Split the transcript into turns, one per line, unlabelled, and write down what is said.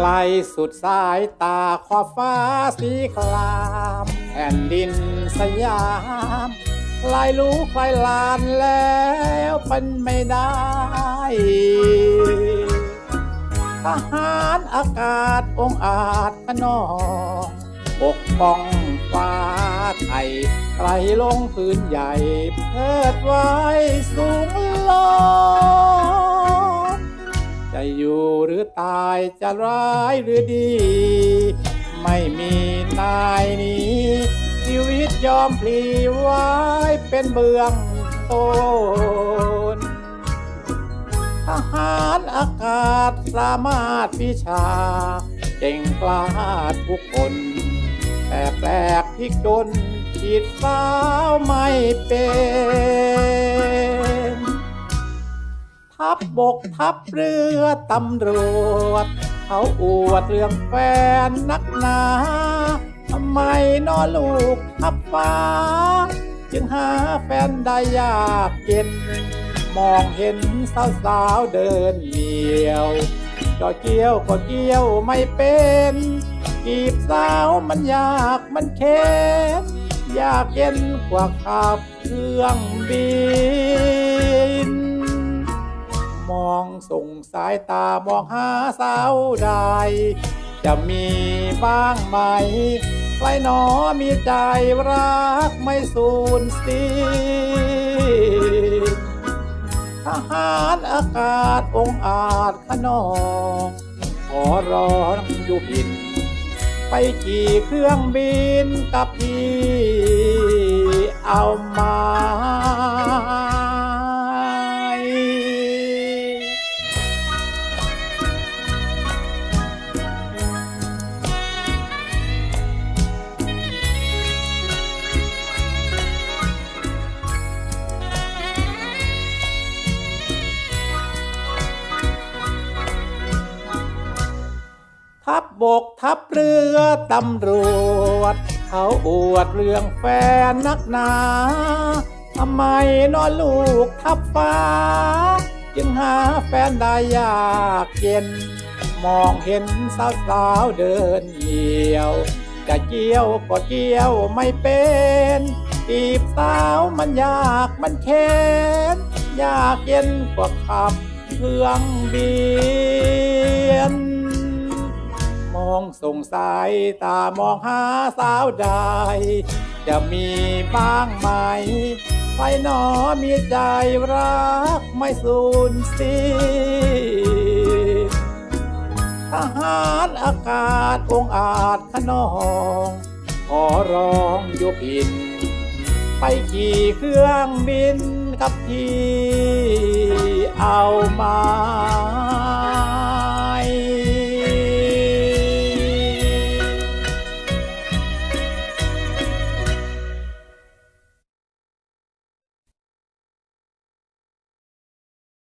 ไกลสุดสายตาขอบฟ้าสีครามแผ่นดินสยามใครรู้ใครลานแล้วเป็นไม่ได้ ทหารอากาศองอาจขนองปกป้องฟ้าไทยไกลลงพื้นใหญ่ เพิดไว้สูงลง จะอยู่หรือตายจะร้ายหรือดี ไม่มีนายนี้ ชีวิตยอมพลีไว้เป็นเบื้องต้นทหารอากาศสามารถวิชา เก่งกล้าทุกคน แต่แปลกพิกจนขีดสาวไม่เป็น ทับบกทัพเรือตำรวจ เขาอวดเรื่องแฟนนักหนาทำไมนอลูกทับฟ้า จึงหาแฟนได้ยากเย็น มองเห็นสาวสาวเดินเหลียวจอเกี้ยวก็เกี้ยวไม่เป็นกีบสาวมันยากมันเค้นยากเย็นกว่าขับเครื่องบิน มองส่งสายตามองหาสาวใด จะมีบ้างไหมใครหนอมีใจรักไม่สูญสิ้นทหารอากาศองอาจขนอง ขอร้องอยู่บิน ไปขี่เครื่องบินกับพี่เอามา ทัพบบกทัพเรือตำรวจ เขาอวดเรื่องแฟนนักหนาทำไมนอนลูกทับฟ้า จึงหาแฟนได้ยากเย็น มองเห็นสาวสาวเดินเหี่ยว จะเกี่ยวก็เกี่ยวไม่เป็นจีบสาวมันยากมันเค้นยากเย็นกว่าขับเครื่องบิน องส่งสายตามองหาสาวใด จะมีบ้างไหมใครหนอมีใจรักไม่สูญสิ้นทหารอากาศองอาจขนอง ขอร้องยกอิน ไปขี่เครื่องบินกับพี่เอามา